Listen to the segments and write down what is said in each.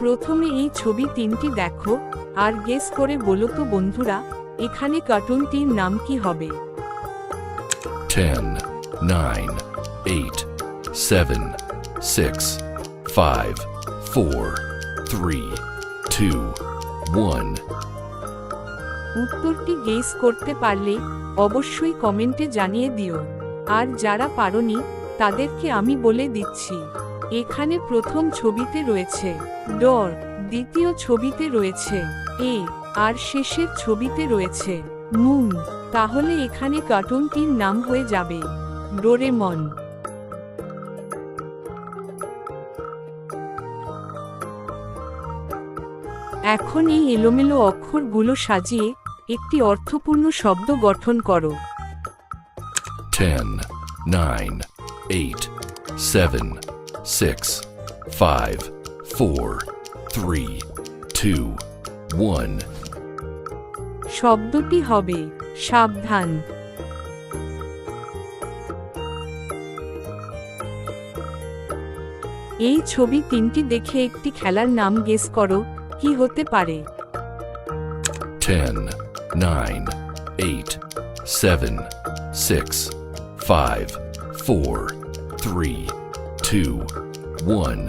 প্রথমে এই ছবি তিনটি দেখো আর গেস করে বলো তো বন্ধুরা এখানে কার্টুনটির নাম কি হবে? 10, 9, 8, 7, 6, 5, 4, 3, 2, 1. উত্তরটি গেস করতে পারলে অবশ্যই কমেন্টে জানিয়ে দিও। আর যারা পারোনি তাদেরকে আমি বলে দিচ্ছি। এখানে প্রথম ছবিতে রয়েছে ডর দ্বিতীয় ছবিতে রয়েছে এ আর শেষের ছবিতে রয়েছে মুন তাহলে এখানে কার্টুনটির নাম হয়ে যাবে ডোরেমন। এখন এই এলোমেলো অক্ষরগুলো সাজিয়ে একটি অর্থপূর্ণ শব্দ গঠন করো। 10, 9, 8, 7, 6, 5, 4, 3, 2, 1. শব্দটি হবে সাবধান এই ছবি তিনটি দেখে একটি খেলার নাম গেস করো কি হতে পারে 10, 9, 8, 7, 6, 5, 4, 3, 2, 1.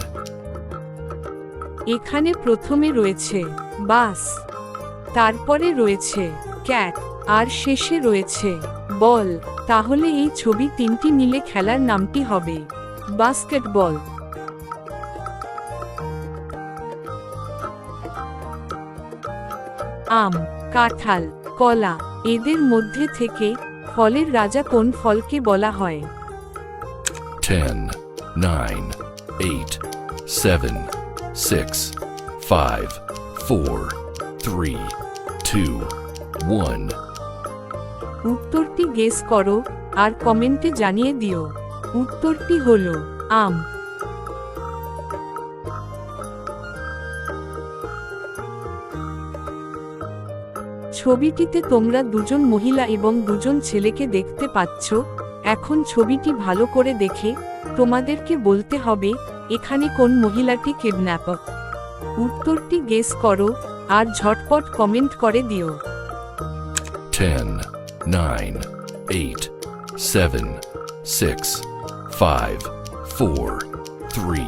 এখানে প্রথমে রয়েছে বাস তারপরে রয়েছে ক্যাট আর শেষে রয়েছে বল। তাহলে এই ছবি তিনটি মিলে খেলার নামটি হবে বাস্কেটবল। আম কাঁঠাল কলা এদের মধ্যে থেকে ফলের রাজা কোন ফলকে বলা হয়? 10, 9, 8, 7, 6, 5, 4, 3, 2, 1. উত্তরটি গেস করো আর কমেন্টে জানিয়ে দিও। উত্তরটি হলো আম। ছবিটিতে তোমরা দুজন মহিলা এবং দুজন ছেলেকে দেখতে পাচ্ছ। এখন ছবিটি ভালো করে দেখে তোমাদেরকে বলতে হবে এখানে কোন মহিলাটি কিডন্যাপার উত্তরটি গেস করো আর ঝটপট কমেন্ট করে দিও। 10, 9, 8, 7, 6, 5, 4, 3,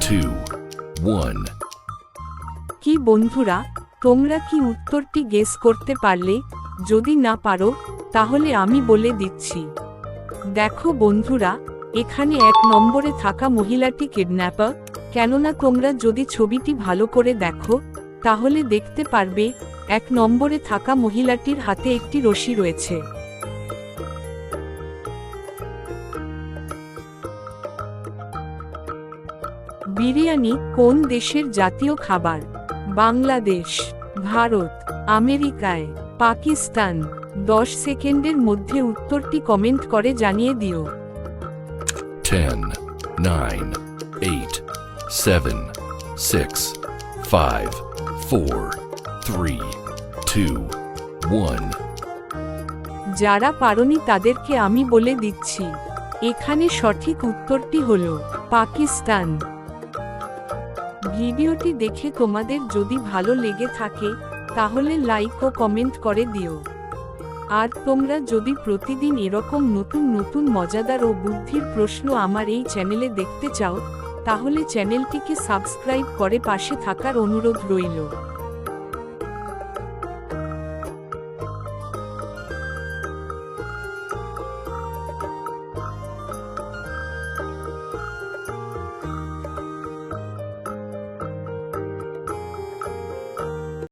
2, 1. কি বন্ধুরা তোমরা কি উত্তরটি গেস করতে পারলে? যদি না পারো তাহলে আমি বলে দিচ্ছি। দেখো বন্ধুরা, এখানে এক নম্বরে থাকা মহিলাটি কিডন্যাপার। কেননা তোমরা যদি ছবিটি ভালো করে দেখো, তাহলে দেখতে পারবে, এক নম্বরে থাকা মহিলাটির হাতে একটি রশি রয়েছে। বিরিয়ানি কোন দেশের জাতীয় খাবার? বাংলাদেশ, ভারত, আমেরিকায়, পাকিস্তান। দশ সেকেন্ডের মধ্যে উত্তরটি কমেন্ট করে জানিয়ে দিও। 10, 9, 8, 7, 6, 5, 4, 3, 2, 1. যারা পারনি তাদেরকে আমি বলে দিচ্ছি এখানে সঠিক উত্তরটি হল পাকিস্তান। ভিডিওটি দেখে তোমাদের যদি ভালো লেগে থাকে তাহলে লাইক ও কমেন্ট করে দিও। আর তোমরা যদি প্রতিদিন এরকম নতুন নতুন মজাদার ও বুদ্ধির প্রশ্ন আমার এই চ্যানেলে দেখতে চাও, তাহলে চ্যানেলটিকে সাবস্ক্রাইব করে পাশে থাকার অনুরোধ রইল।